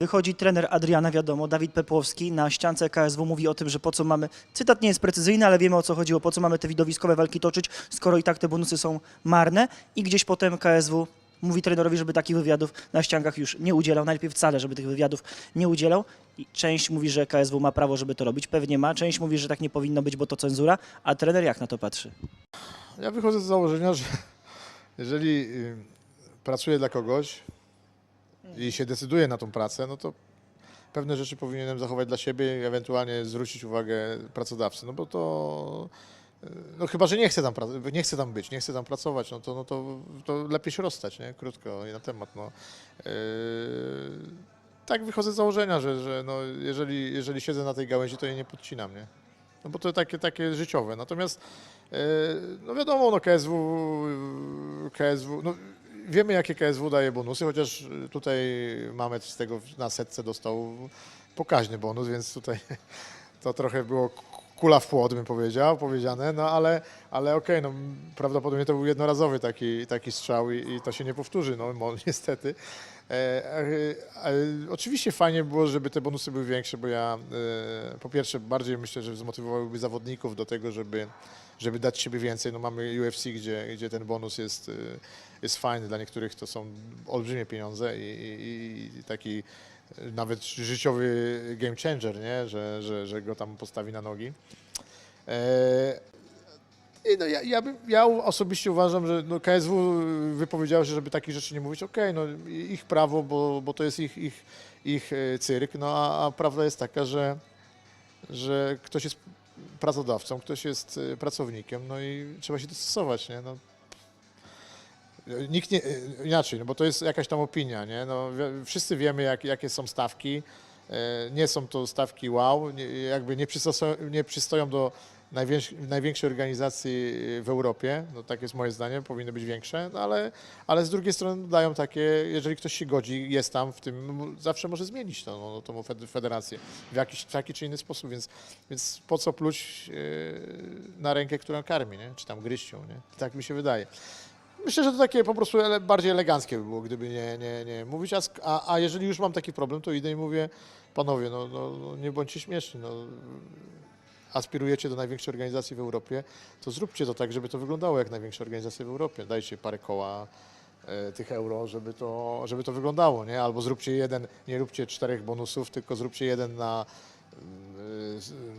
Wychodzi trener Adriana, wiadomo, Dawid Pepłowski. Na ściance KSW mówi o tym, że po co mamy, cytat nie jest precyzyjny, ale wiemy o co chodziło, po co mamy te widowiskowe walki toczyć, skoro i tak te bonusy są marne. I gdzieś potem KSW mówi trenerowi, żeby takich wywiadów na ściankach już nie udzielał, najlepiej wcale, żeby tych wywiadów nie udzielał. I część mówi, że KSW ma prawo, żeby to robić, pewnie ma, część mówi, że tak nie powinno być, bo to cenzura, a trener jak na to patrzy? Ja wychodzę z założenia, że jeżeli y, pracuję dla kogoś i się decyduję na tą pracę, no to pewne rzeczy powinienem zachować dla siebie i ewentualnie zwrócić uwagę pracodawcy, no bo to no chyba, że nie chcę tam, nie chcę tam być, nie chcę tam pracować, no to, no to, to lepiej się rozstać, nie? Krótko i na temat, no. Yy, tak wychodzę z założenia, że, że no, jeżeli, jeżeli siedzę na tej gałęzi, to jej nie podcinam, nie? No bo to takie, takie życiowe. Natomiast e, no wiadomo, no KSW, KSW, no wiemy jakie KSW daje bonusy, chociaż tutaj mamy z tego na setce dostał pokaźny bonus, więc tutaj to trochę było kula w płot, bym powiedział, powiedziane, no ale, ale okej, no prawdopodobnie to był jednorazowy taki, taki strzał i, i to się nie powtórzy, no niestety. E, e, e, oczywiście fajnie było, żeby te bonusy były większe, bo ja e, po pierwsze bardziej myślę, że zmotywowałyby zawodników do tego, żeby, żeby dać siebie więcej. No mamy UFC, gdzie, gdzie ten bonus jest, e, jest fajny, dla niektórych to są olbrzymie pieniądze i, i, i taki nawet życiowy game changer, nie? Że, że, że go tam postawi na nogi. E, no ja, ja, ja osobiście uważam, że no KSW wypowiedziało się, żeby takich rzeczy nie mówić. Okej, no ich prawo, bo, bo to jest ich, ich, ich e, cyrk, no a, a prawda jest taka, że, że ktoś jest pracodawcą, ktoś jest e, pracownikiem, no i trzeba się dostosować, nie? No, Nikt nie, e, inaczej, no bo to jest jakaś tam opinia, nie? No, wszyscy wiemy, jak, jakie są stawki. E, Nie są to stawki wow, jakby nie, przystosują, nie przystoją do największ, największej organizacji w Europie, no tak jest moje zdanie, powinny być większe, no ale, ale z drugiej strony dają takie, jeżeli ktoś się godzi, jest tam w tym, no, zawsze może zmienić to, no, tą fed- federację w jakiś taki czy inny sposób, więc, więc po co pluć e, na rękę, którą karmi, nie? czy tam gryźcią, nie? tak mi się wydaje. Myślę, że to takie po prostu ele, bardziej eleganckie by było, gdyby nie, nie, nie mówić. A, a, a jeżeli już mam taki problem, to idę i mówię, panowie, no, no, no nie bądźcie śmieszni. No, aspirujecie do największej organizacji w Europie, to zróbcie to tak, żeby to wyglądało jak największa organizacja w Europie. Dajcie parę koła e, tych euro, żeby to, żeby to wyglądało, nie? Albo zróbcie jeden, nie róbcie czterech bonusów, tylko zróbcie jeden na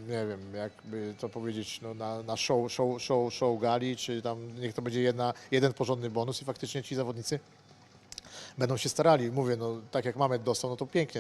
nie wiem, jakby to powiedzieć, no, na, na show, show, show, show gali, czy tam niech to będzie jedna, jeden porządny bonus i faktycznie ci zawodnicy będą się starali. Mówię, no tak jak mamy dostał, no to pięknie.